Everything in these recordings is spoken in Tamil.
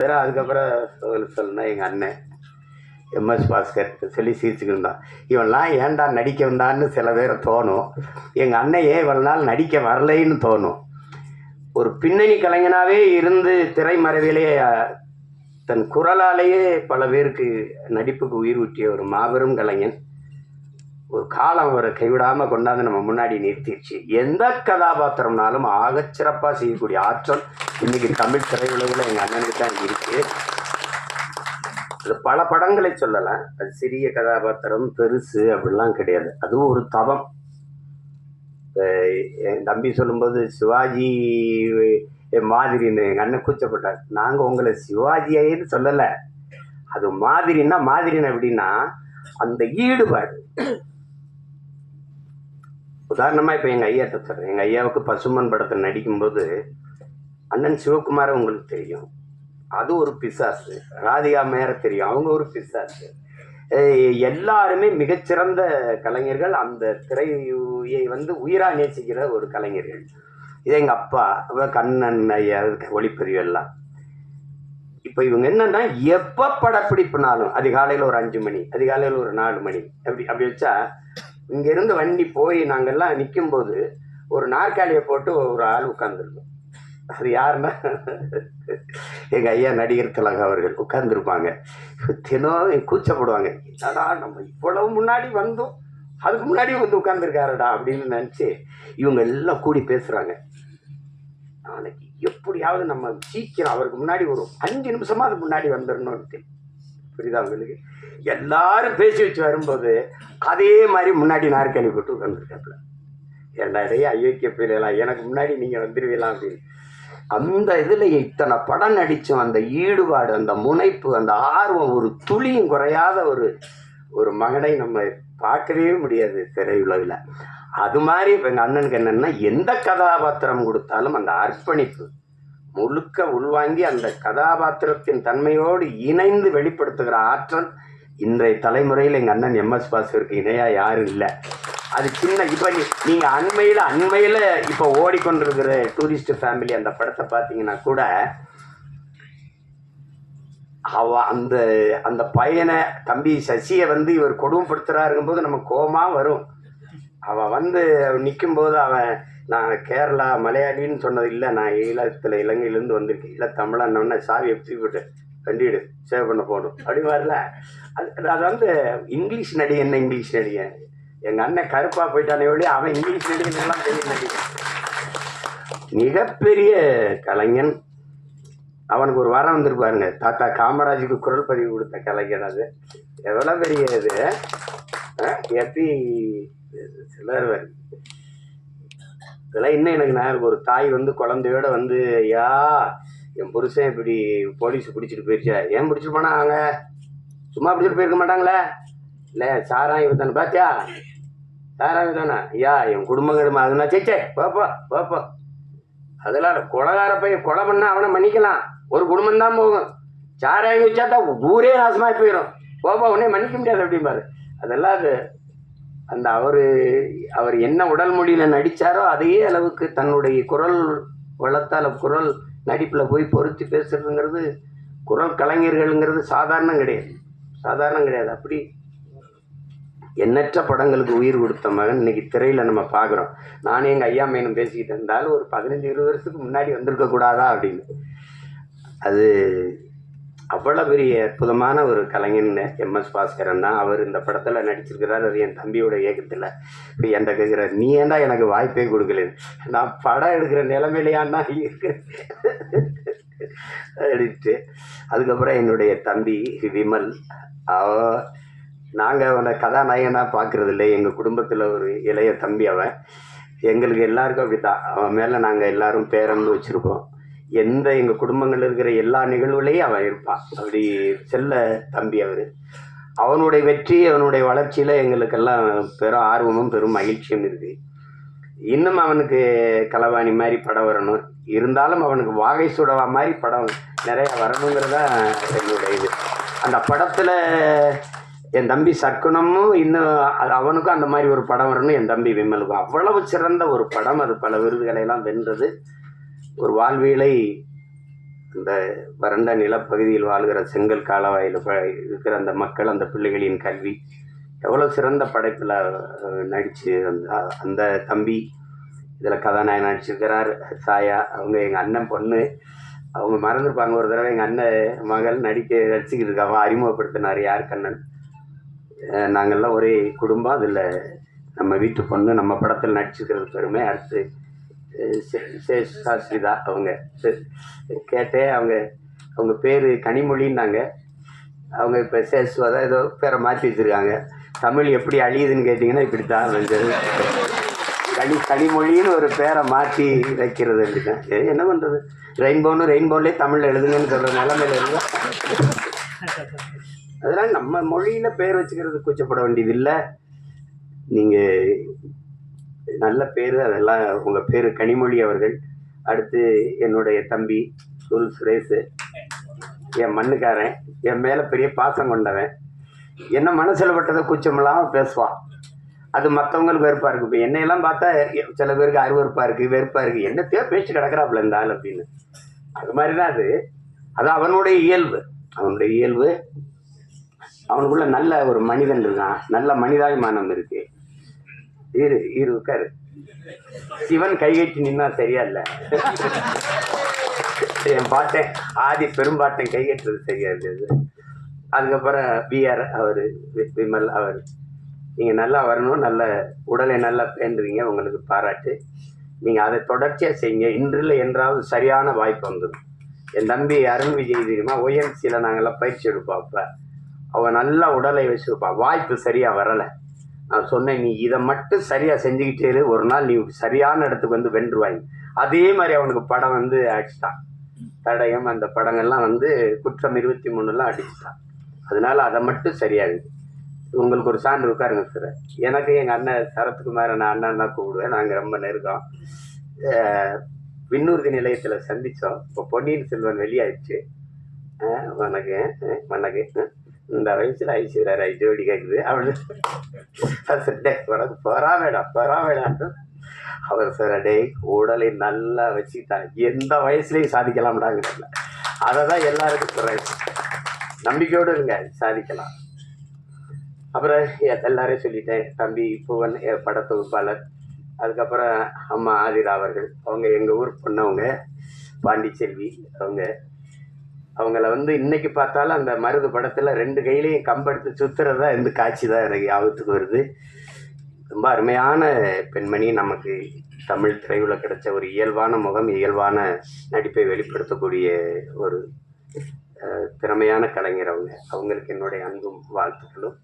வேற அதுக்கப்புறம் சொல்ல எங்கள் அண்ணன் எம்எஸ் பாஸ்கர் சொல்லி சிரிச்சுக்கிட்டு இருந்தான். இவன்லாம் ஏன்டா நடிக்க வந்தான்னு சில பேரை தோணும். எங்கள் அண்ணன் ஏன் இவ்வளோ நாள் நடிக்க வரலைன்னு தோணும். ஒரு பின்னணி கலைஞனாகவே இருந்து திரைமறைவிலே தன் குரலாலேயே பல பேருக்கு நடிப்புக்கு உயிர் ஊட்டிய ஒரு மாபெரும் கலைஞன். ஒரு காலம் ஒரு கைவிடாமல் கொண்டாந்து நம்ம முன்னாடி நிறுத்திடுச்சு எந்த கதாபாத்திரம்னாலும் ஆகச்சிறப்பாக செய்யக்கூடிய ஆற்றல் இன்னைக்கு தமிழ் திரையுலகில் எங்கள் அண்ணனுக்கு தான் இருக்குது அது பல படங்களை சொல்லலாம் அது சிறிய கதாபாத்திரம் பெருசு அப்படிலாம் கிடையாது. அதுவும் ஒரு தவம். என் தம்பி சொல்லும்போது சிவாஜி என் மாதிரின்னு எங்கள் அண்ணன் கூச்சப்பட்டார். நாங்கள் உங்களை சிவாஜியேன்னு சொல்லலை. அது மாதிரின்னா மாதிரின்னு அப்படின்னா அந்த ஈடுபாடு. உதாரணமாக இப்போ எங்கள் ஐயா சொல்கிறேன் எங்கள் ஐயாவுக்கு பசுமன் படத்தில் நடிக்கும்போது அண்ணன் சிவகுமாரை உங்களுக்கு தெரியும். அது ஒரு பிசாசு. ராதிகா மேர தெரியும். அவங்க ஒரு பிசாசு. எல்லாருமே மிகச்சிறந்த கலைஞர்கள். அந்த திரையை வந்து உயிராக நேசிக்கிற ஒரு கலைஞர்கள். இதே எங்கள் அப்பா கண்ணன் ஐயா ஒளிப்பதிவு எல்லாம். இப்போ இவங்க என்னன்னா எப்போ படப்பிடிப்புனாலும் அதிகாலையில் ஒரு அஞ்சு மணி அதிகாலையில் ஒரு நாலு மணி அப்படி அப்படி வச்சா இங்கேருந்து வண்டி போய் நாங்கள்லாம் நிற்கும்போது ஒரு நாற்காலியை போட்டு ஒரு ஆள் உட்காந்துருக்கும் அது யாருன்னா எங்கள் ஐயா நடிகர் திலகம் அவர்கள் உட்கார்ந்துருப்பாங்க. தினம் கூச்சப்படுவாங்க என்னடா நம்ம இவ்வளவு முன்னாடி வந்தோம் அதுக்கு முன்னாடி வந்து உட்காந்துருக்காருடா அப்படின்னு நினச்சி இவங்க எல்லாம் கூடி பேசுகிறாங்க நாளைக்கு எப்படியாவது நம்ம சீக்கிரம் அவருக்கு முன்னாடி ஒரு அஞ்சு நிமிஷமாக அது முன்னாடி வந்துடணும்னு புரியுதா உங்களுக்கு? எல்லாரும் பேசி வச்சு வரும்போது அதே மாதிரி முன்னாடி நாற்காலி போட்டு உட்காந்துருக்காப்புல ஏண்டா இடையே அயோக்கிய பிள்ளைலாம் எனக்கு முன்னாடி நீங்கள் வந்துடுவீலாம் அப்படின்னு. அந்த இதில் இத்தனை படம் நடித்தும் அந்த ஈடுபாடு அந்த முனைப்பு அந்த ஆர்வம் ஒரு துளியும் குறையாத ஒரு ஒரு மகனை நம்ம பார்க்கவே முடியாது திரையுலகில் அது மாதிரி இப்போ எங்கள் அண்ணனுக்கு என்னென்னா எந்த கதாபாத்திரம் கொடுத்தாலும் அந்த அர்ப்பணிப்பு முழுக்க உள்வாங்கி அந்த கதாபாத்திரத்தின் தன்மையோடு இணைந்து வெளிப்படுத்துகிற ஆற்றல் இன்றைய தலைமுறையில் எங்கள் அண்ணன் எம்எஸ் பாஸ்கருக்கு இணையாக யாரும் இல்லை. அது சின்ன இப்போ நீ நீங்கள் அண்மையில் அண்மையில் இப்போ ஓடிக்கொண்டிருக்கிற டூரிஸ்ட் ஃபேமிலி அந்த படத்தை பார்த்தீங்கன்னா கூட அவ அந்த அந்த பையனை தம்பி சசியை வந்து இவர் கொடுமைப்படுத்துகிறாருங்கும்போது நம்ம கோமா வரும். அவன் வந்து நிற்கும்போது அவன் நான் கேரளா மலையாளின்னு சொன்னது இல்லை. நான் ஈழத்தில் இலங்கையிலேருந்து வந்திருக்கேன். இல்லை தமிழன்னொன்னே சாவி எப்படி விட்டு கண்டிடு சேவ் பண்ண போகணும். அப்படி வரல. அது அது வந்து இங்கிலீஷ் நடிகை என்ன இங்கிலீஷ் நடிகன் எங்கள் அண்ணன் கருப்பாக போயிட்டானே ஒழி அவன் இங்கிலீஷ் நடிகன் தெரியும் நடிகன் மிகப்பெரிய கலைஞன். அவனுக்கு ஒரு வாரம் வந்திருப்பாருங்க தாத்தா காமராஜுக்கு குரல் பதிவு கொடுத்த கலைஞன் அது. எவ்வளோ பெரிய இது? எப்படி சிலர் இதெல்லாம் இன்னும் எனக்கு நான் ஒரு தாய் வந்து குழந்தையோட வந்து ஐயா என் புருஷன் இப்படி போலீஸ் பிடிச்சிட்டு போயிடுச்சா ஏன் பிடிச்சிட்டு போனாங்க? சும்மா பிடிச்சிட்டு போயிருக்க மாட்டாங்களே? இல்லை சாராயம் தானே பாத்தியா? சாராயம் தானே? ஐயா என் குடும்பம் கிடும்பம் அதெல்லாம் சேச்சே பாப்பா பாப்பா அதெல்லாம் கொலகார போய் பையன் கொலை பண்ணா அவனை மன்னிக்கலாம். ஒரு குடும்பம் தான் போகும். சாராயம் வச்சா தான் ஊரே நாசமாக போயிடும். போப்பா உடனே மன்னிக்க முடியாது அப்படிம்பாரு. அதெல்லாம் அது அந்த அவர் அவர் என்ன உடல் மொழியில் நடித்தாரோ அதே அளவுக்கு தன்னுடைய குரல் வளத்தால் குரல் நடிப்பில் போய் பொறுத்து பேசுறதுங்கிறது குரல் கலைஞர்கள்ங்கிறது சாதாரணம் கிடையாது. சாதாரணம் கிடையாது. அப்படி எண்ணற்ற படங்களுக்கு உயிர் கொடுத்த மகன் இன்னைக்கு திரையில் நம்ம பார்க்குறோம் நானே எங்கள் ஐயா மேனும் பேசிக்கிட்டு இருந்தாலும் ஒரு பதினஞ்சு இருபது வருஷத்துக்கு முன்னாடி வந்திருக்கக்கூடாதா அப்படின்னு. அது அவ்வளோ பெரிய அற்புதமான ஒரு கலைஞன் எம்எஸ் பாஸ்கரன் தான். அவர் இந்த படத்தில் நடிச்சிருக்கிறார். அது என் தம்பியோட இயக்கத்தில். இப்போ என்கிட்ட கேட்குறாரு நீ ஏன்டா எனக்கு வாய்ப்பே கொடுக்கல? நான் படம் எடுக்கிற நிலைமையிலையான்னா எடுத்து அதுக்கப்புறம் என்னுடைய தம்பி விமல். அவ நாங்கள் அவனை கதாநாயகனாக பார்க்குறது இல்லை எங்கள் குடும்பத்தில் ஒரு இளைய தம்பி அவன். எங்களுக்கு எல்லாருக்கும் அப்படி தான் அவன் மேலே நாங்கள் எல்லோரும் பேரன்னு வச்சுருக்கோம். எந்த எங்கள் குடும்பங்கள் இருக்கிற எல்லா நிகழ்வுலையும் அவன் இருப்பான். அப்படி செல்ல தம்பி அவர். அவனுடைய வெற்றி அவனுடைய வளர்ச்சியில் எங்களுக்கெல்லாம் பெரும் ஆர்வமும் பெரும் மகிழ்ச்சியும் இருக்குது இன்னும் அவனுக்கு களவாணி மாதிரி படம் வரணும். இருந்தாலும் அவனுக்கு வாகை சுடவா மாதிரி படம் நிறையா வரணுங்கிறதா என்னுடைய இது. அந்த படத்தில் என் தம்பி சர்க்குணமும் இன்னும் அது அவனுக்கும் அந்த மாதிரி ஒரு படம் வரணும். என் தம்பி விமலுக்கும். அவ்வளவு சிறந்த ஒரு படம் அது. பல விருதுகளை எல்லாம் வென்றது. ஒரு வாழ்வியலை இந்த வறண்ட நிலப்பகுதியில் வாழ்கிற செங்கல் காலவாயில் இருக்கிற அந்த மக்கள் அந்த பிள்ளைகளின் கல்வி எவ்வளோ சிறந்த படைப்பில் நடித்து அந்த அந்த தம்பி இதில் கதாநாயகன் நடிச்சிருக்கிறார். சாயா அவங்க எங்கள் அண்ணன் பொண்ணு. அவங்க மறந்துருப்பாங்க. ஒரு தடவை எங்கள் அண்ணன் மகள் நடிக்க நடிச்சுக்கிட்டு இருக்காங்க அறிமுகப்படுத்தினார். யார் கண்ணன்? நாங்கள்லாம் நாங்கெல்லாம் ஒரே குடும்பம். அதில் நம்ம வீட்டு பொண்ணு நம்ம படத்தில் நடிச்சிருக்கிறது பெருமை. அடுத்து அஹ் சே- அவங்க. கேட்டேன் அவங்க அவங்க பேர் கனிமொழின்னாங்க. அவங்க இப்போ சேஸ்வதா ஏதோ பேரை மாற்றி வச்சுருக்காங்க. தமிழ் எப்படி அழியுதுன்னு கேட்டிங்கன்னா இப்படி தான் வந்து கனி கனிமொழின்னு ஒரு பேரை மாற்றி வைக்கிறது அப்படின்னா என்ன பண்ணுறது ரெயின்போன்னு ரெயின்போன்லேயே தமிழ் எழுதுங்கன்னு சொல்கிற நிலமையில இருந்தால் அதெல்லாம் நம்ம மொழியில் பேர் வச்சுக்கிறது கூச்சப்பட வேண்டியது இல்லை நீங்கள் நல்ல பேர் அதெல்லாம் உங்கள் பேர் கனிமொழி அவர்கள். அடுத்து என்னுடைய தம்பி சுல் சுரேஷு. என் மண்ணுக்காரன். என் மேலே பெரிய பாசம் கொண்டவன். என்ன மனசில் பட்டதை கூச்சமெல்லாம் பேசுவான். அது மற்றவங்களுக்கு வெறுப்பாக இருக்குது இப்போ என்னையெல்லாம் பார்த்தா எ- சில பேருக்கு அருவருப்பாக இருக்குது வெறுப்பாக இருக்குது என்னத்தையோ பேச்சு கிடக்குறாப்புல இந்த ஆள் அப்படின்னு. அது மாதிரி தான் அது. அது அவனுடைய இயல்பு. அவனுடைய இயல்பு. அவனுக்குள்ள நல்ல ஒரு மனிதன் இருக்கான். நல்ல மனிதாபிமானம் இருக்குது இரு இரு உட்காரு. சிவன் கைகட்டி நின்னா சரியா இல்லை என் பாட்டேன் ஆதி பெரும்பாட்டன் கைகட்டுறது சரியா இருந்தது அதுக்கப்புறம் பிஆர் அவர் விமல் அவர். நீங்கள் நல்லா வரணும் நல்ல உடலை நல்லா பேண்டுறீங்க உங்களுக்கு பாராட்டு. நீங்கள் அதை தொடர்ச்சியாக செய்யுங்க. இன்றில் என்றாவது சரியான வாய்ப்பு வந்துடும். என் தம்பி அருண் விஜய் தெரியுமா? ஓஎம்சியில் நாங்கள்லாம் பயிற்சி எடுப்போம் அப்போ. அவன் நல்லா உடலை வச்சுருப்பான். வாய்ப்பு சரியாக வரலை. நான் சொன்னேன் நீ இதை மட்டும் சரியாக செஞ்சுக்கிட்டே இரு ஒரு நாள் நீ சரியான இடத்துக்கு வந்து வென்றுவாங்க அதே மாதிரி அவனுக்கு படம் வந்து அடிச்சிட்டான். தடயம் அந்த படங்கள்லாம் வந்து குற்றம் இருபத்தி மூணுலாம் அடிச்சிட்டான். அதனால அதை மட்டும் சரியாகுது உங்களுக்கு ஒரு சான்று உட்காருங்க சார் எனக்கு எங்கள் அண்ணன் சரத்குமார் நான் அண்ணன் தான் கூப்பிடுவேன். நாங்கள் ரொம்ப நெருக்கம். விண்ணூர்தி நிலையத்தில் சந்தித்தோம் இப்போ பொன்னியின் செல்வன் வெளியாயிடுச்சு. வணக்கம். வணக்கம். இந்த வயசில் ஐஸ்வர்யா ஜோடி கேட்குது அவனு டே உனக்கு பொறா பொறாமேடா அவர் சார் டே உடலை நல்லா வச்சுக்கிட்டாங்க எந்த வயசுலையும் சாதிக்கலாம்டாங்க அதை தான் எல்லாருக்கும் சொல்கிறேன் நம்பிக்கையோடு இருங்க சாதிக்கலாம் அப்புறம் எல்லாரையும் சொல்லிட்டேன் தம்பி புவன் எ- படத்தொகுப்பாளர் அதுக்கப்புறம் அம்மா ஆதிரா அவர்கள் அவங்க எங்கள் ஊர் பொண்ணவங்க பாண்டிச்செல்வி அவங்க அவங்கள வந்து இன்னைக்கு பார்த்தாலும் அந்த மருது படத்தில் ரெண்டு கையிலையும் கம்பெடுத்து சுத்துறதா இந்த காட்சி தான் எனக்கு ஞாபகத்துக்கு வருது. ரொம்ப அருமையான பெண்மணி நமக்கு தமிழ் திரையுல கிடைச்ச ஒரு இயல்பான முகம் இயல்பான நடிப்பை வெளிப்படுத்தக்கூடிய ஒரு திறமையான கலைஞர் அவங்க. அவங்களுக்கு என்னுடைய அன்பும் வாழ்த்துக்களும்.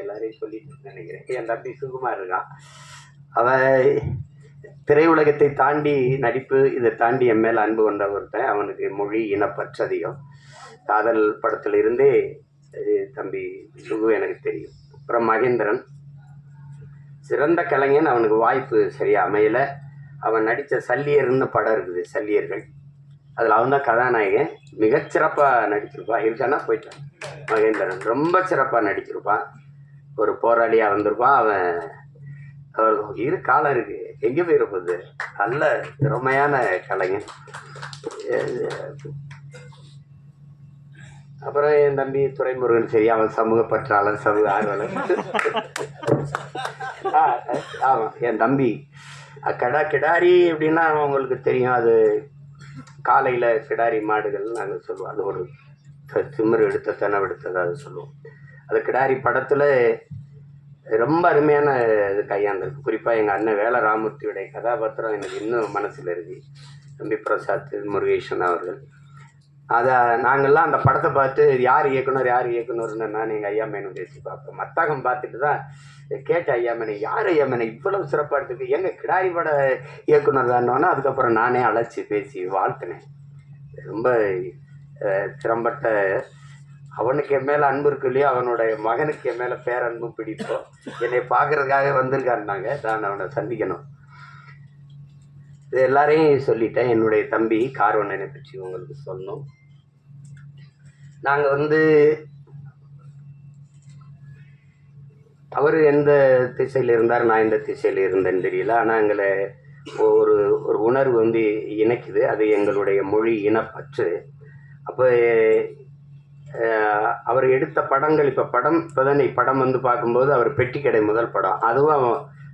எல்லாரையும் சொல்லிட்டு நினைக்கிறேன். என் தம்பி சுகுமார் இருக்கான். அவன் திரையுலகத்தை தாண்டி நடிப்பு இதை தாண்டி என் மேல் அன்பு கொண்ட ஒருத்தன். அவனுக்கு மொழி இனப்பற்று அதிகம். காதல் படத்தில் இருந்தே தம்பி சுகு எனக்கு தெரியும். அப்புறம் மகேந்திரன். சிறந்த கலைஞன் அவனுக்கு வாய்ப்பு சரியாக அமையல. அவன் நடித்த சல்லியர்னு படம் இருக்குது சல்லியர்கள். அதில் அவன் தான் கதாநாயகன். மிகச்சிறப்பாக நடிச்சிருப்பான் இருக்கானா போயிட்டான் மகேந்திரன் ரொம்ப சிறப்பாக நடிச்சிருப்பான் ஒரு போராளியாக வந்திருப்பான். அவன் அவர் இரு காலம் இருக்கு. எங்கே போயிருப்பது. நல்ல திறமையான கலைஞன். அப்புறம் என் தம்பி துரைமுருகன் சரி அவன் சமூக பற்றாளர் சமூக ஆர்வலர். ஆ ஆமாம் என் தம்பி. கடா கிடாரி அப்படின்னா உங்களுக்கு தெரியும். அது காலையில் கிடாரி மாடுகள் நாங்கள் சொல்லுவோம். அது ஒரு திமிரு எடுத்த திணவு எடுத்தது அது சொல்லுவோம். அது கிடாரி படத்தில் ரொம்ப அருமையான இது கையாண்டிருக்கு குறிப்பாக எங்கள் அண்ணன் வேல ராமூர்த்தியுடைய கதாபாத்திரம் எனக்கு இன்னும் மனசில் இருக்கு. தம்பி பிரசாத் முருகேசன் அவர்கள். அதை நாங்கள்லாம் அந்த படத்தை பார்த்து யார் இயக்குனர் யார் இயக்குனர்னு நான் எங்கள் ஐயா மேனும் பேசி பார்ப்போம். மத்தகம் பார்த்துட்டு தான் கேட்ட ஐயா மேனை யார் ஐயா மேனை? இவ்வளவு சிறப்பாக எடுத்துக்கு எங்கள் கிடாரி பட இயக்குனர் தானோன்னா அதுக்கப்புறம் நானே அழைச்சி பேசி வாழ்த்தினேன். ரொம்ப திறம்பட்ட அவனுக்கு என் மேலே அன்பு இருக்கு இல்லையோ? அவனோட மகனுக்கு என் மேலே பேரன்பும் பிடிப்போம் என்னை பார்க்கறதுக்காக வந்திருக்காருனாங்க நான் அவனை சந்திக்கணும். இது எல்லாரையும் சொல்லிட்டேன். என்னுடைய தம்பி கார்வண்ணனை பற்றி உங்களுக்கு சொல்லணும். நாங்கள் வந்து அவர் எந்த திசையில் இருந்தார் நான் எந்த திசையில் இருந்தேன்னு தெரியல. ஆனால் எங்களை ஒரு ஒரு உணர்வு வந்து இணைக்குது. அது எங்களுடைய மொழி இனப்பற்று. அப்போ அவர் எடுத்த படங்கள் இப்போ படம் இப்போதான் படம் வந்து பார்க்கும்போது அவர் பெட்டிக்கடை முதல் படம். அதுவும்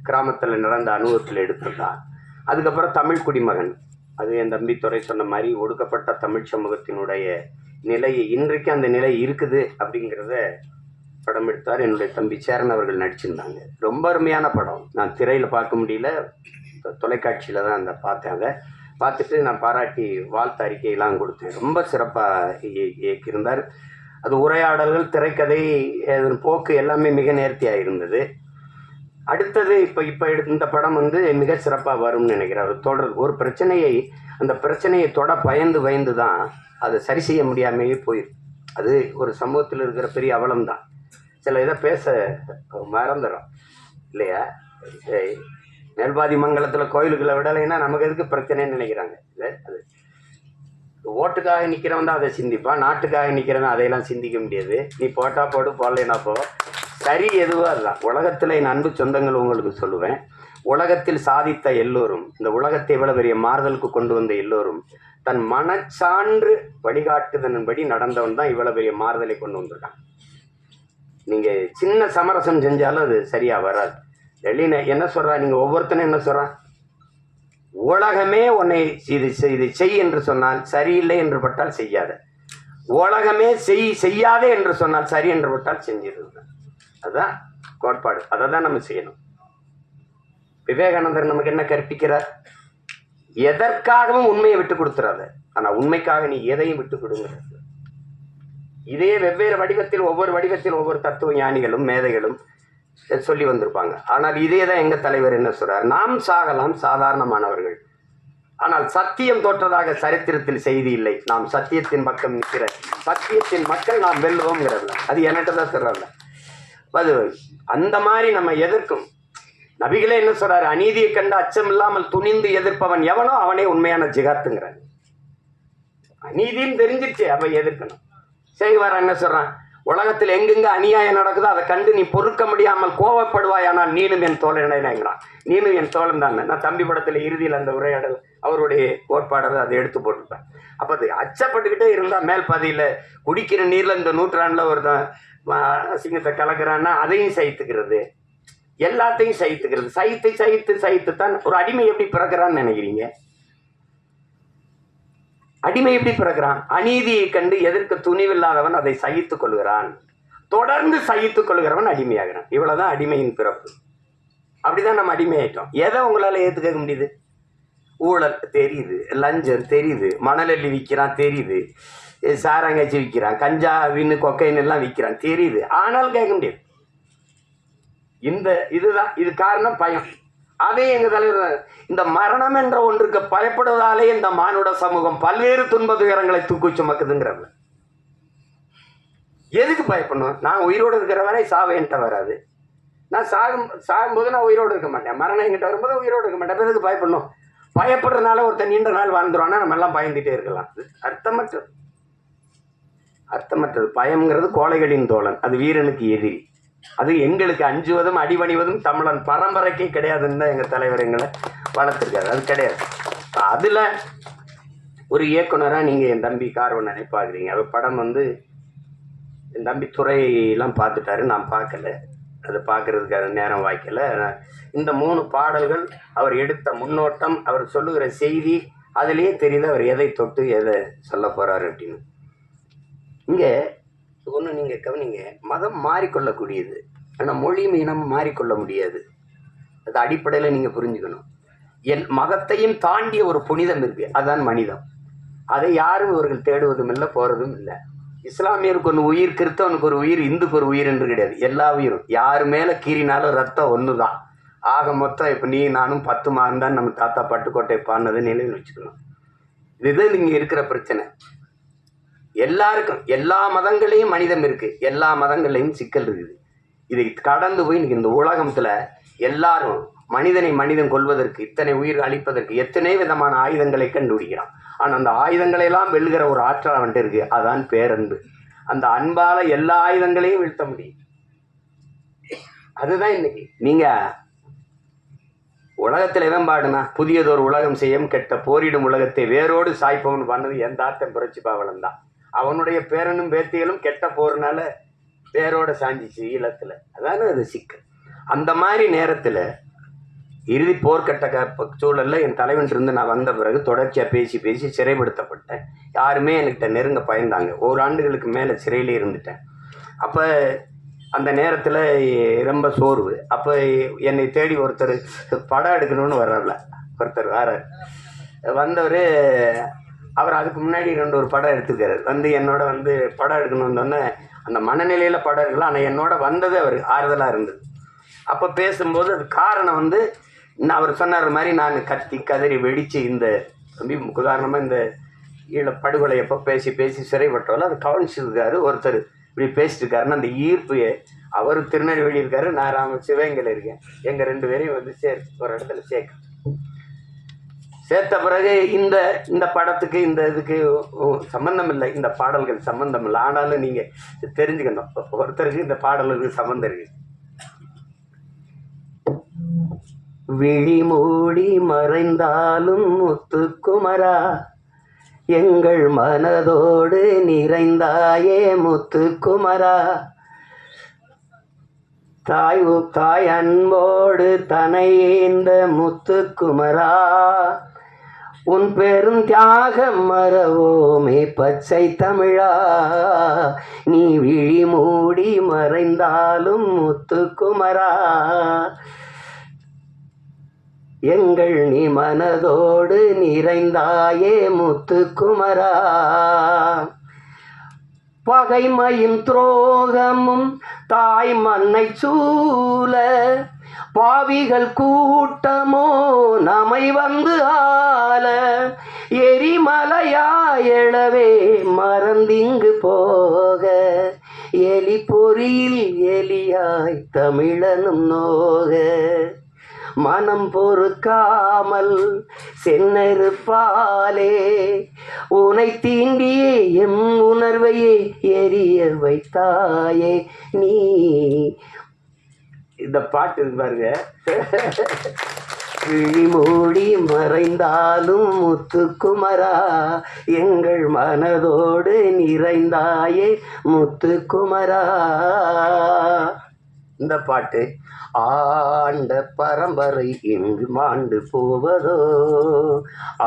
கிராமத்தில் நடந்த அனுபவத்தில் எடுத்திருந்தான். அதுக்கப்புறம் தமிழ் குடிமகன். அது என் தம்பி துறை சொன்ன மாதிரி ஒடுக்கப்பட்ட தமிழ் சமூகத்தினுடைய நிலை இன்றைக்கு அந்த நிலை இருக்குது அப்படிங்கிறத படம் எடுத்தார். என்னுடைய தம்பி சேரன் அவர்கள் நடிச்சிருந்தாங்க. ரொம்ப அருமையான படம். நான் திரையில் பார்க்க முடியல. தொலைக்காட்சியில் தான் அந்த பார்த்தேன் அதை. பார்த்துட்டு நான் பாராட்டி வாழ்த்து அறிக்கையெல்லாம் கொடுத்தேன். ரொம்ப சிறப்பாக இயக்கியிருந்தார். அது உரையாடல்கள் திரைக்கதை அதன் போக்கு எல்லாமே மிக நேர்த்தியாக இருந்தது. அடுத்தது இப்போ இப்போ இந்த படம் வந்து மிக சிறப்பாக வரும்னு நினைக்கிறேன். அவர் தொடர் ஒரு பிரச்சனையை அந்த பிரச்சனையை தொட பயந்து பயந்து தான் அதை சரி செய்ய முடியாமையே போயிடும் அது ஒரு சமூகத்தில் இருக்கிற பெரிய அவலம் தான். சில இதை பேச மறந்துடும் இல்லையா? சரி. மேல்பாதி மங்கலத்தில் கோயிலுக்குள்ள விடலைன்னா நமக்கு எதுக்கு பிரச்சனைன்னு நினைக்கிறாங்க? இல்லை? அது ஓட்டுக்காக நிற்கிறவன் தான் அதை சிந்திப்பான். நாட்டுக்காக நிற்கிறவன் அதையெல்லாம் சிந்திக்க முடியாது. நீ போட்டா போடு போடலைன்னா போ. சரி எதுவாக அதுதான். உலகத்தில் என் அன்பு சொந்தங்கள் உங்களுக்கு சொல்லுவேன். உலகத்தில் சாதித்த எல்லோரும் இந்த உலகத்தை இவ்வளவு பெரிய மாறுதலுக்கு கொண்டு வந்த எல்லோரும் தன் மனச்சான்று வழிகாட்டுதன்படி நடந்தவன் தான் இவ்வளவு பெரிய மாறுதலை கொண்டு வந்திருக்கான். நீங்க சின்ன சமரசம் செஞ்சாலும் அது சரியா வராது. வெளியின என்ன சொல்றா? நீங்க ஒவ்வொருத்தனும் என்ன சொல்கிறான் உலகமே உன்னை இது இது செய் என்று சொன்னால் சரியில்லை என்று பட்டால் செய்யாத. உலகமே செய் செய்யாதே என்று சொன்னால் சரி என்று பட்டால் செஞ்சிருந்த அதுதான் கோட்பாடு. அதை தான் நம்ம செய்யணும். விவேகானந்தர் நமக்கு என்ன கற்பிக்கிறார்? எதற்காகவும் உண்மையை விட்டு கொடுத்துறாத. ஆனா உண்மைக்காக நீ எதையும் விட்டு கொடுங்கிறது இதே வெவ்வேறு வடிவத்தில் ஒவ்வொரு வடிவத்தில் ஒவ்வொரு தத்துவ ஞானிகளும் மேதைகளும் சொல்லி வந்திருப்பாங்க. ஆனால் இதே தான் எங்க தலைவர் என்ன சொல்றார்? நாம் சாகலாம் சாதாரணமானவர்கள். ஆனால் சத்தியம் தோற்றதாக சரித்திரத்தில் செய்தி இல்லை. நாம் சத்தியத்தின் பக்கம் நிற்கிற சத்தியத்தின் மக்கள் நாம் வெல்லுவோங்கிறதுல அது என்கிட்ட தான் சொல்றாங்க. அது அந்த மாதிரி நம்ம எதிர்க்கும். நபிகளே என்ன சொல்றாரு? அநீதியை கண்டு அச்சம் இல்லாமல் துணிந்து எதிர்ப்பவன் எவனோ அவனே உண்மையான ஜிகாத்துங்கிறாங்க அநீதின்னு தெரிஞ்சிருச்சு அவன் எதிர்க்கணும். செய்வார் என்ன சொல்றான்? உலகத்தில் எங்கெங்க அநியாயம் நடக்குதோ அதை கண்டு நீ பொறுக்க முடியாமல் கோவப்படுவாய் ஆனால் நீனும் என் தோழனேங்கிறான் நீனும் என் தோழன் தான். நான் தம்பி படத்தில் இறுதியில் அந்த உரையாடல் அவருடைய கோட்பாடல் அதை எடுத்து போட்டுருப்பேன். அப்போ அது அச்சப்பட்டுக்கிட்டே இருந்தால் மேல் பாதியில் குடிக்கிற நீரில் இந்த நூற்றாண்டில் ஒருத்தன் அசிங்கத்தை சிங்கத்தை கலக்கிறான்னா அதையும் சைத்துக்கிறது எல்லாத்தையும் சகித்துக்கிறது. சகித்து சகித்து சகித்து தான் ஒரு அடிமை எப்படி பிறக்கிறான்னு நினைக்கிறீங்க? அடிமை எப்படி பிறக்கிறான்? அநீதியை கண்டு எதிர்க்க துணிவில்லாதவன் அதை சகித்துக் கொள்கிறான்? தொடர்ந்து சகித்துக் கொள்கிறவன் அடிமையாகிறான். இவ்வளவுதான் அடிமையின் பிறப்பு. அப்படிதான் நம்ம அடிமையாயிட்டோம். எதை உங்களால ஏத்துக்க முடியுது? ஊழல் தெரியுது லஞ்சம் தெரியுது மணலள்ளி விற்கிறான் தெரியுது சாராங்காய்ச்சி விற்கிறான் கஞ்சா வின்னு கொக்கைன்னு எல்லாம் விற்கிறான் தெரியுது. ஆனால் கேட்க முடியாது. இந்த இதுதான் இது காரணம் பயம். அதே எங்க தலைவர் இந்த மரணம் என்ற ஒன்றுக்கு பயப்படுவதாலே இந்த மானுட சமூகம் பல்வேறு துன்ப துயரங்களை தூக்கி சுமக்குதுங்கிறவங்க எதுக்கு பயப்படணும்? நான் உயிரோடு இருக்கிற வரை சாவு என்கிட்ட வராது. நான் சாகும் சாகும்போது நான் உயிரோடு இருக்க மாட்டேன். மரணம் என்கிட்ட வரும்போது உயிரோடு இருக்க மாட்டேன். எதுக்கு பயப்படணும்? பயப்படுறதுனால ஒருத்தன் நீண்ட நாள் வாழ்ந்துருவானா நம்ம எல்லாம் பயந்துட்டே இருக்கலாம். அது அர்த்தமற்றது. அர்த்தமற்றது. பயம்ங்கிறது கோழைகளின் தோழன். அது வீரனுக்கு எதிரி. அது எங்களுக்கு அஞ்சுவதும் அடிபணிவதும் தமிழன் பரம்பரைக்கே கிடையாதுன்னு தான் எங்கள் தலைவர் எங்களை வளர்த்துருக்காரு. அது கிடையாது. அதில் ஒரு இயக்குனராக நீங்கள் என் தம்பி கார்வன் நினைப்பாக்குறீங்க அவர் படம் வந்து என் தம்பி துறையெல்லாம் பார்த்துட்டாரு. நான் பார்க்கல. அது பார்க்கறதுக்கான நேரம் வாய்க்கல. இந்த மூணு பாடல்கள் அவர் எடுத்த முன்னோட்டம் அவர் சொல்லுகிற செய்தி அதுலேயே தெரியுது அவர் எதை தொட்டு எதை சொல்ல போகிறாரு அப்படின்னு. இங்கே ஒன்று நீங்கள் கவனிங்க மதம் மாறிக்கொள்ளக்கூடியது. ஆனால் மொழியும் இனமும் மாறிக்கொள்ள முடியாது. அது அடிப்படையில் நீங்கள் புரிஞ்சுக்கணும். என் மதத்தையும் தாண்டிய ஒரு புனிதம் இருக்குது அதுதான் மனிதம். அதை யாரும் இவர்கள் தேடுவதும் இல்லை போகிறதும் இல்லை. இஸ்லாமியருக்கு ஒன்று உயிர் கிறிஸ்தவனுக்கு ஒரு உயிர் இந்துக்கு ஒரு உயிர் என்று கிடையாது. எல்லா உயிரும். யார் மேலே கீறினாலும் ரத்தம் ஒன்று தான் ஆக மொத்தம் இப்போ நீ நானும் பத்து மாதம் தான் நம்ம தாத்தா பட்டுக்கோட்டை பாடினது நினைவில் வச்சுக்கணும். இதுதான் இங்கே இருக்கிற பிரச்சனை. எல்லாருக்கும் எல்லா மதங்களையும் மனிதம் இருக்குது எல்லா மதங்களையும் சிக்கல் இருக்குது. இதை கடந்து போய் இன்னைக்கு இந்த உலகத்தில் எல்லாரும் மனிதனை மனிதன் கொள்வதற்கு இத்தனை உயிர் அழிப்பதற்கு எத்தனை விதமான ஆயுதங்களை கண்டுபிடிக்கிறான். ஆனால் அந்த ஆயுதங்களை எல்லாம் வெல்லுகிற ஒரு ஆற்றல் அவன்கிட்ட இருக்கு. அதான் பேரன்பு. அந்த அன்பால் எல்லா ஆயுதங்களையும் வீழ்த்த முடியும். அதுதான் இன்னைக்கு. நீங்கள் உலகத்தில் எவன் பாடுனா புதியதொரு உலகம் செய்யும் கெட்ட போரிடும் உலகத்தை வேரோடு சாய்ப்பவன் பண்ணது எந்த ஆட்டம் புரட்சி பாவலன் தான். அவனுடைய பேரனும் பேத்திகளும் கெட்ட போறனால பேரோட சாஞ்சிச்சு ஈழத்தில். அதான அது சிக்கல். அந்த மாதிரி நேரத்தில் இறுதி போர்க்கட்ட க- என் தலைவன் இருந்து நான் வந்த பிறகு தொடர்ச்சியாக பேசி பேசி சிறைப்படுத்தப்பட்டேன். யாருமே என்கிட்ட நெருங்க பயந்தாங்க. ஒரு ஆண்டுகளுக்கு மேலே சிறையிலே இருந்துட்டேன். அப்போ அந்த நேரத்தில் ரொம்ப சோர்வு. அப்போ என்னை தேடி ஒருத்தர் படம் எடுக்கணும்னு வர்றல ஒருத்தர் வரார் வந்தவர் அவர் அதுக்கு முன்னாடி ரெண்டு ஒரு படம் எடுத்துக்கிறார் வந்து என்னோட வந்து படம் எடுக்கணும்னு சொன்னே அந்த மனநிலையில் படம் எடுக்கலாம் ஆனால் என்னோட வந்தது அவர் ஆறுதலாக இருந்தது. அப்போ பேசும்போது அது காரணம் வந்து நான் அவர் சொன்னார் மாதிரி நான் கத்தி கதறி வெடித்து இந்த தம்பி உதாரணமாக இந்த ஈழ படுகொலை எப்போ பேசி பேசி சிறைப்பட்டவள அது கவனிச்சிருக்காரு. ஒருத்தர் இப்படி பேசிட்டுருக்காருன்னு அந்த ஈர்ப்பு அவர் திருநெல்வேலி இருக்காரு. நான் ராம சிவகங்கையில் இருக்கேன். எங்கள் ரெண்டு பேரையும் வந்து சேர் ஒரு இடத்துல சேர்க்க. சேர்த்த பிறகு இந்த இந்த படத்துக்கு இந்த இதுக்கு சம்மந்தம் இல்லை இந்த பாடல்கள் சம்மந்தம் இல்லை ஆனாலும் நீங்கள் தெரிஞ்சுக்கணும். ஒருத்தருக்கு இந்த பாடல்களுக்கு சம்மந்தம் இருக்கு. விழி மூடி மறைந்தாலும் முத்துக்குமரா எங்கள் மனதோடு நிறைந்தாயே முத்துக்குமரா. தாய் தாய் அன்போடு தனையேந்த முத்துக்குமரா. உன் பெரும் தியாகம் மறவோமே பச்சை தமிழா. நீ விழி மூடி மறைந்தாலும் முத்துக்குமரா எங்கள் நீ மனதோடு நிறைந்தாயே முத்துக்குமரா பகைமையும் துரோகமும் தாய் மண்ணை சூழ பாவிகள் கூட்டமோ நமை வந்து ஆல எரிமலையாயளவே மறந்திங்கு போக. எலி பொறியில் எலியாய் தமிழனும் நோக. மனம் பொறுக்காமல் சென்னறுப்பாலே உனை தீண்டியே எம் உணர்வையே எரிய வைத்தாயே. நீ இந்த பாட்டு இருக்கு பாருங்க. கிழி மூடி மறைந்தாலும் முத்துக்குமரா எங்கள் மனதோடு நிறைந்தாயே முத்துக்குமரா இந்த பாட்டு ஆண்ட பரம்பரை இங்கு மாண்டு போவதோ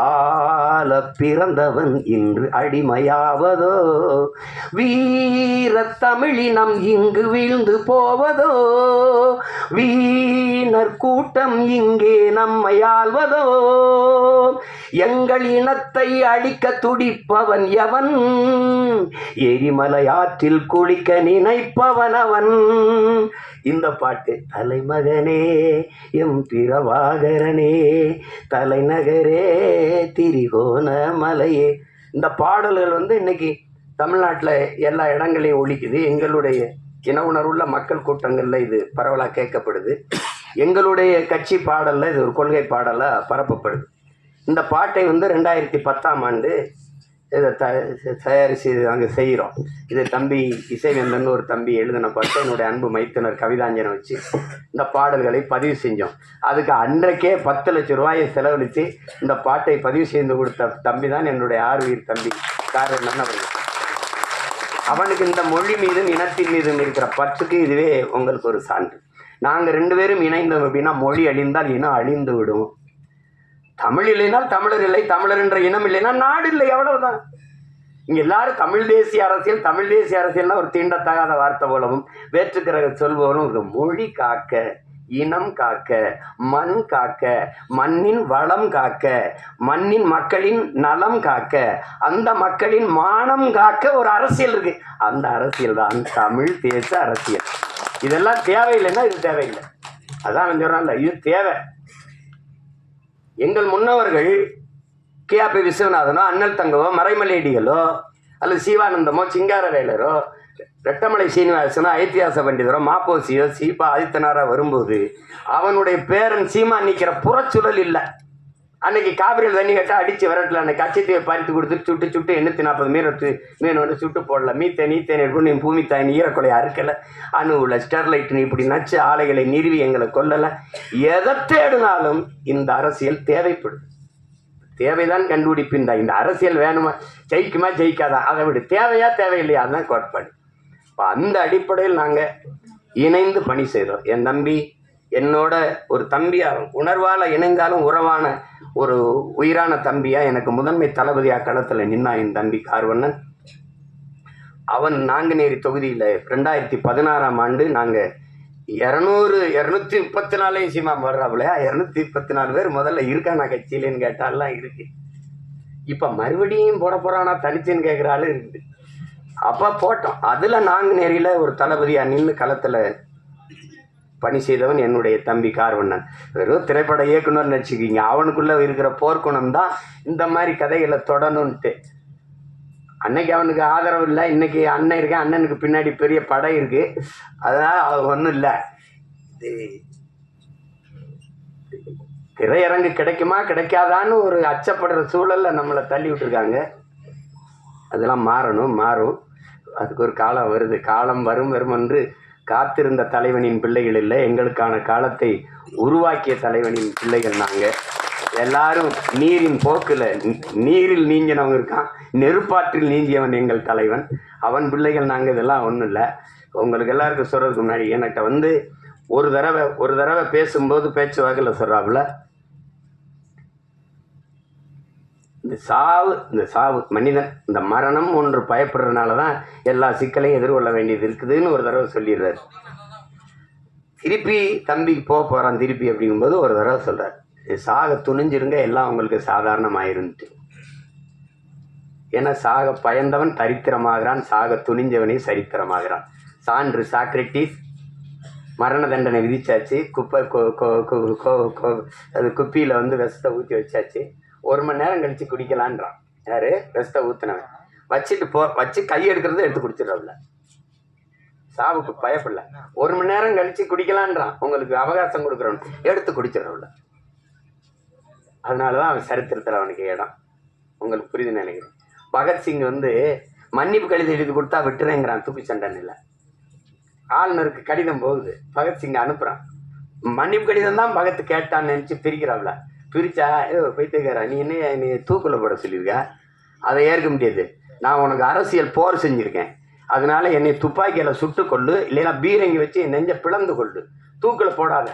ஆள பிறந்தவன் இன்று அடிமையாவதோ வீர தமிழினம் இங்கு வீழ்ந்து போவதோ வீணர் கூட்டம் இங்கே நம்மை ஆள்வதோ எங்கள் இனத்தை அழிக்க துடிப்பவன் எவன்? எரிமலையாற்றில் குளிக்க நினைப்பவன் அவன். இந்த பாட்டு தலைமகனே எம் பிரபாகரனே தலைநகரே திரிகோண மலையே. இந்த பாடல்கள் வந்து இன்னைக்கு தமிழ்நாட்டில் எல்லா இடங்களையும் ஒழிக்குது. எங்களுடைய இன உணர்வுள்ள மக்கள் கூட்டங்களில் இது பரவலாக கேட்கப்படுது. எங்களுடைய கட்சி பாடலில் இது ஒரு கொள்கை பாடலாக பரப்பப்படுது. இந்த பாட்டை வந்து ரெண்டாயிரத்தி பத்தாம் ஆண்டு இதை த தயாரித்து நாங்கள் செய்கிறோம். இது தம்பி இசைவேந்தன் ஒரு தம்பி எழுதின பாட்டு. என்னுடைய அன்பு மைத்தனர் கவிதாஞ்சனை வச்சு இந்த பாடல்களை பதிவு செஞ்சோம். அதுக்கு அன்றைக்கே பத்து லட்சம் ரூபாயை செலவழித்து இந்த பாட்டை பதிவு செய்து கொடுத்த தம்பி தான் என்னுடைய ஆர்வீர் தம்பி காரணம் அவர்கள் அவனுக்கு இந்த மொழி மீதும் இனத்தின் மீதும் இருக்கிற பற்றுக்கு இதுவே உங்களுக்கு ஒரு சான்று. நாங்கள் ரெண்டு பேரும் இணைந்தோம் அப்படின்னா மொழி அழிந்தால் இனம் அழிந்து விடும். தமிழ் இல்லைனால் தமிழர் இல்லை தமிழர் என்ற இனம் இல்லைன்னா நாடு இல்லை அவ்வளவுதான். இங்க எல்லாரும் தமிழ் தேசிய அரசியல் தமிழ் தேசிய அரசியல்னா ஒரு தீண்டத்தகாத வார்த்தை போலவும் வேற்றுக்கிற சொல்பவனும் ஒரு மொழி காக்க இனம் காக்க மண் காக்க மண்ணின் வளம் காக்க மண்ணின் மக்களின் நலம் காக்க அந்த மக்களின் மானம் காக்க ஒரு அரசியல் இருக்கு. அந்த அரசியல் தான் தமிழ் தேச அரசியல். இதெல்லாம் தேவையில்லைன்னா இது தேவையில்லை. அதான் சொல்றான்ல இது தேவை. எங்கள் முன்னவர்கள் கேபி விஸ்வநாதனோ அண்ணல் தங்கவோ மறைமலையடிகளோ அல்லது சிவானந்தமோ சிங்காரவேலரோ ரெட்டமலை சீனிவாசனோ ஐத்தியாச பண்டிதரோ மாப்போசியோ சீபா ஆதித்தனாரா வரும்போது அவனுடைய பேரன் சீமா நிற்கிற புறச்சுழல் இல்லை. அன்னைக்கு காவிரியில் தண்ணி கட்ட அடித்து விரட்டல அன்னைக்கு கச்சத்தையை பறித்து கொடுத்து சுட்டு சுட்டு எண்ணூற்றி நாற்பது மீன் எடுத்து மீன் வந்து சுட்டு போடல. மீத்தை நீத்தேன் எடுக்கணும். நீ பூமி தாய் ஈரக்கொலை அறுக்கலை. அணுவில் ஸ்டெர்லைட் நீ இப்படி நச்சு ஆலைகளை நிறுவி எங்களை கொல்லலை. எதை தேடினாலும் இந்த அரசியல் தேவைப்படுது தேவைதான் கண்டுபிடிப்பின் இந்த அரசியல் வேணுமா? ஜெயிக்குமா? ஜெயிக்காதா? அதை விட. தேவையா தேவையில்லையா? அதுதான் கோட்பாடு. இப்போ அந்த அடிப்படையில் நாங்கள் இணைந்து பணி செய்கிறோம் என் தம்பி என்னோட ஒரு தம்பியாக உணர்வால் இணைந்தாலும் உறவான ஒரு உயிரான தம்பியாக எனக்கு முதன்மை தளபதியாக களத்தில் நின்னா என் தம்பி கார்வண்ணன். அவன் நாங்குநேரி தொகுதியில் ரெண்டாயிரத்தி பதினாறாம் ஆண்டு நாங்கள் இரநூறு இரநூத்தி முப்பத்தி நாலு சீமா வர்றாப்புல இரநூத்தி முப்பத்தி நாலு பேர் முதல்ல இருக்கானா கட்சியிலன்னு கேட்டாலாம் இருக்கு. இப்போ மறுபடியும் போட போகிறானா தனிச்சுன்னு கேட்குற ஆளு இருக்குது அப்போ போட்டோம். அதில் நாங்குநேரியில் ஒரு தளபதியாக நின்று களத்தில் பணி செய்தவன் என்னுடைய தம்பி கார்வண்ணன். வெறும் திரைப்பட இயக்குனர் நினச்சிக்கிங்க. அவனுக்குள்ளே இருக்கிற போர்க்குணம் தான் இந்த மாதிரி கதைகளை தொடணுன்ட்டு அன்னைக்கு அவனுக்கு ஆதரவு இல்லை. இன்னைக்கு அண்ணன் இருக்கேன். அண்ணனுக்கு பின்னாடி பெரிய படை இருக்கு. அதனால் அது ஒன்றும் இல்லை. திரையரங்கு கிடைக்குமா கிடைக்காதான்னு ஒரு அச்சப்படுற சூழலில் நம்மளை தள்ளி விட்டுருக்காங்க. அதெல்லாம் மாறணும் மாறும். அதுக்கு ஒரு காலம் வருது. காலம் வரும் வரும் என்று காத்திருந்த தலைவனின் பிள்ளைகள் இல்லை. எங்களுக்கான காலத்தை உருவாக்கிய தலைவனின் பிள்ளைகள் நாங்கள் எல்லாரும் நீரின் போக்கில் நீரில் நீங்கினவங்க இருக்கான். நெருப்பாற்றில் நீங்கியவன் எங்கள் தலைவன். அவன் பிள்ளைகள் நாங்கள் இதெல்லாம் ஒன்றும் இல்லை. உங்களுக்கு எல்லாருக்கும் சொல்கிறதுக்கு முன்னாடி என்கிட்ட வந்து ஒரு தடவை ஒரு தடவை பேசும்போது பேச்சு வாக்கில் சொல்கிறாப்புல இந்த சாவு இந்த சாவு மனிதன் இந்த மரணம் ஒன்று பயப்படுறதுனால தான் எல்லா சிக்கலையும் எதிர்கொள்ள வேண்டியது இருக்குதுன்னு ஒரு தடவை சொல்லிடுறாரு. திருப்பி தம்பி போக போகிறான் திருப்பி அப்படிங்கும்போது ஒரு தடவை சொல்கிறார் சாக துணிஞ்சிருங்க எல்லாம் உங்களுக்கு சாதாரணமாயிருந்துட்டு ஏன்னா சாக பயந்தவன் தரித்திரமாகிறான் சாக துணிஞ்சவனே சரித்திரமாகிறான். சான்று சாக்ரட்டிஸ் மரண தண்டனை விதிச்சாச்சு குப்பை கொ- கோ அது குப்பியில் வந்து விஷத்தை ஊற்றி வச்சாச்சு. ஒரு மணி நேரம் கழித்து குடிக்கலான்றான். யாரு? விஷத்தை ஊற்றினவன் வச்சுட்டு போ வச்சு கை எடுக்கிறத எடுத்து குடிச்சிடல சாவுக்கு பயப்படல. ஒரு மணி நேரம் கழிச்சு குடிக்கலான்றான். உங்களுக்கு அவகாசம் கொடுக்குறவன். எடுத்து குடிச்சிடல அதனால தான் அவன் சரித்திரத்தில் அவனுக்கு இடம். உங்களுக்கு புரியுதுன்னு நினைக்கிறேன். பகத்சிங் வந்து மன்னிப்பு கடிதம் எழுதி கொடுத்தா விட்டுறேங்கிறான் துப்பி சண்டைன்னு ஆளுநருக்கு கடிதம் போகுது. பகத்சிங் அனுப்புகிறான் மன்னிப்பு கடிதம் தான் பகத் கேட்டான்னு நினச்சி பிரிக்கிறாப்ல. பிரிச்சா ஏ பைத்தியக்காரா நீ என்ன நீ தூக்கில் போட சொல்லியிருக்கா? அதை ஏற்க முடியாது. நான் உனக்கு அரசியல் போர் செஞ்சுருக்கேன். அதனால என்னை துப்பாக்கியில் சுட்டு கொள்ளு இல்லைன்னா பீரங்கி வச்சு என் நெஞ்சை பிளந்து கொள்ளு தூக்கில் போடாத.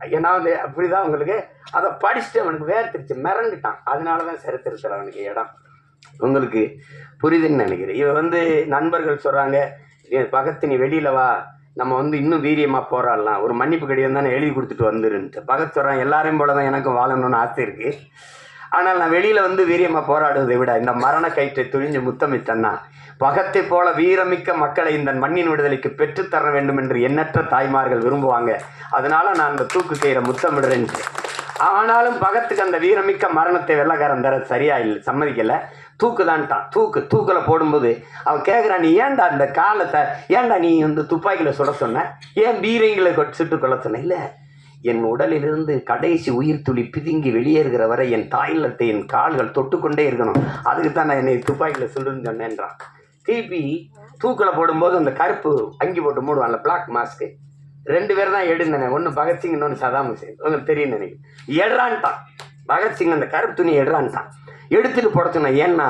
ஏன்னா வந்து அப்படிதான் உங்களுக்கு. அதை படிச்சுட்டு அவனுக்கு வேர்த்திருச்சு மிரண்டுட்டான். அதனால தான் சரித்திரத்தில் அவனுக்கு இடம். உங்களுக்கு புரியுதுன்னு நினைக்கிறேன். இவன் வந்து நண்பர்கள் சொல்கிறாங்க பகத்து நீ வெளியில் வா. நம்ம வந்து இன்னும் வீரியமாக போராடலாம். ஒரு மன்னிப்பு கடிதம் தானே எழுதி கொடுத்துட்டு வந்துருன்ட்டு. பகத் சொல்கிறான் எல்லாரையும் போல தான் எனக்கும் வாழணும்னு ஆசை இருக்குது ஆனால் நான் வெளியில் வந்து வீரியமாக போராடுவதை விட இந்த மரண கயிற்றை துணிஞ்சு முத்தமிட்டன்னா பகத்தை போல வீரமிக்க மக்களை இந்த மண்ணின் விடுதலைக்கு பெற்றுத்தர வேண்டும் என்று எண்ணற்ற தாய்மார்கள் விரும்புவாங்க. அதனால நான் அந்த தூக்கு கயிறை முத்தமிடுறேன்ட்டு. ஆனாலும் பகத்துக்கு அந்த வீரமிக்க மரணத்தை வெள்ளக்காரன் தர சரியா இல்லை சம்மதிக்கலை. தூக்கு தான்ட்டான் தூக்கு தூக்கில் போடும்போது அவன் கேட்குறான் நீ ஏன்டா இந்த காலத்தை ஏன்டா நீ வந்து துப்பாக்கியில் சுட சொன்ன? ஏன் பீரங்களை சுட்டு கொள்ள சொன்ன? இல்லை என் உடலிலிருந்து கடைசி உயிர் துளி பிதுங்கி வெளியேறுகிற வரை என் தாயிலத்தை என் கால்கள் தொட்டுக்கொண்டே இருக்கணும். அதுக்கு தான் நான் என்னை துப்பாக்கியில் சுடுன்னு சொன்னேன்றான். திருப்பி தூக்கில் போடும்போது அந்த கருப்பு அங்கி போட்டு மூடுவான்ல பிளாக் மாஸ்க்கு ரெண்டு பேர் தான் எடுந்தேன் ஒன்று பகத்சிங் இன்னொன்று சதாம் ஹுசேன். உங்களுக்கு தெரியும் நினைக்கிறேன். எடுறான்ட்டான் பகத்சிங் அந்த கருப்பு துணி எடுறான்ட்டான் எடுத்துட்டு போட சொன்னேன் ஏன்னா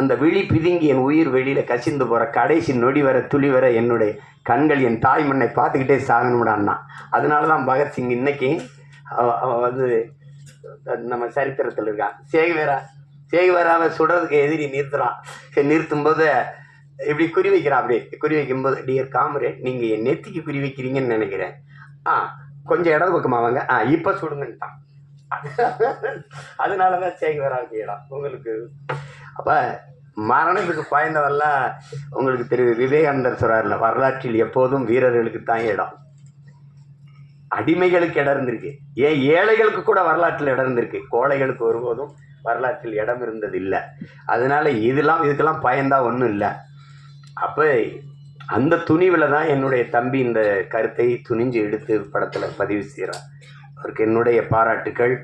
அந்த விழி பிதுங்கி என் உயிர் வெளியில் கசிந்து போகிற கடைசி நொடி வர துளி வர என்னுடைய கண்கள் என் தாய் மண்ணை பார்த்துக்கிட்டே சாகணும்டான்னா அதனால தான் பகத்சிங் இன்னைக்கு வந்து நம்ம சரித்திரத்தில் இருக்கான் சேகுவேரா சேகுவேராவை சுடுறதுக்கு எதிரி நிறுத்துறான் சரி நிறுத்தும்போது இப்படி குறி வைக்கிறான் அப்படியே. குறி வைக்கும்போது டியர் காமரேட் நீங்கள் என் நெத்திக்கு குறி வைக்கிறீங்கன்னு நினைக்கிறேன். ஆ கொஞ்சம் இடது பக்கமாக வாங்க. ஆ இப்போ சுடுங்கன்ட்டான். அதனால தான் சேகுவேராவுக்கு இடம் உங்களுக்கு. அப்போ மரணத்துக்கு பாய்ந்தவெல்லாம் உங்களுக்கு தெரியுது விவேகானந்தர் சொல்றாருல வரலாற்றில் எப்போதும் வீரர்களுக்கு தான் இடம். அடிமைகளுக்கு இடம் இருந்திருக்கு. ஏன் ஏழைகளுக்கு கூட வரலாற்றில் இடம் இருந்திருக்கு. கோழைகளுக்கு ஒருபோதும் வரலாற்றில் இடம் இருந்தது இல்லை அதனால இதெல்லாம் இதுக்கெல்லாம் பயந்தா ஒன்றும் இல்லை. அப்போ அந்த துணிவில் தான் என்னுடைய தம்பி இந்த கருத்தை துணிஞ்சு எடுத்து படத்தில் பதிவு செய்கிறான் அவருக்கு என்னுடைய பாராட்டுக்கள்.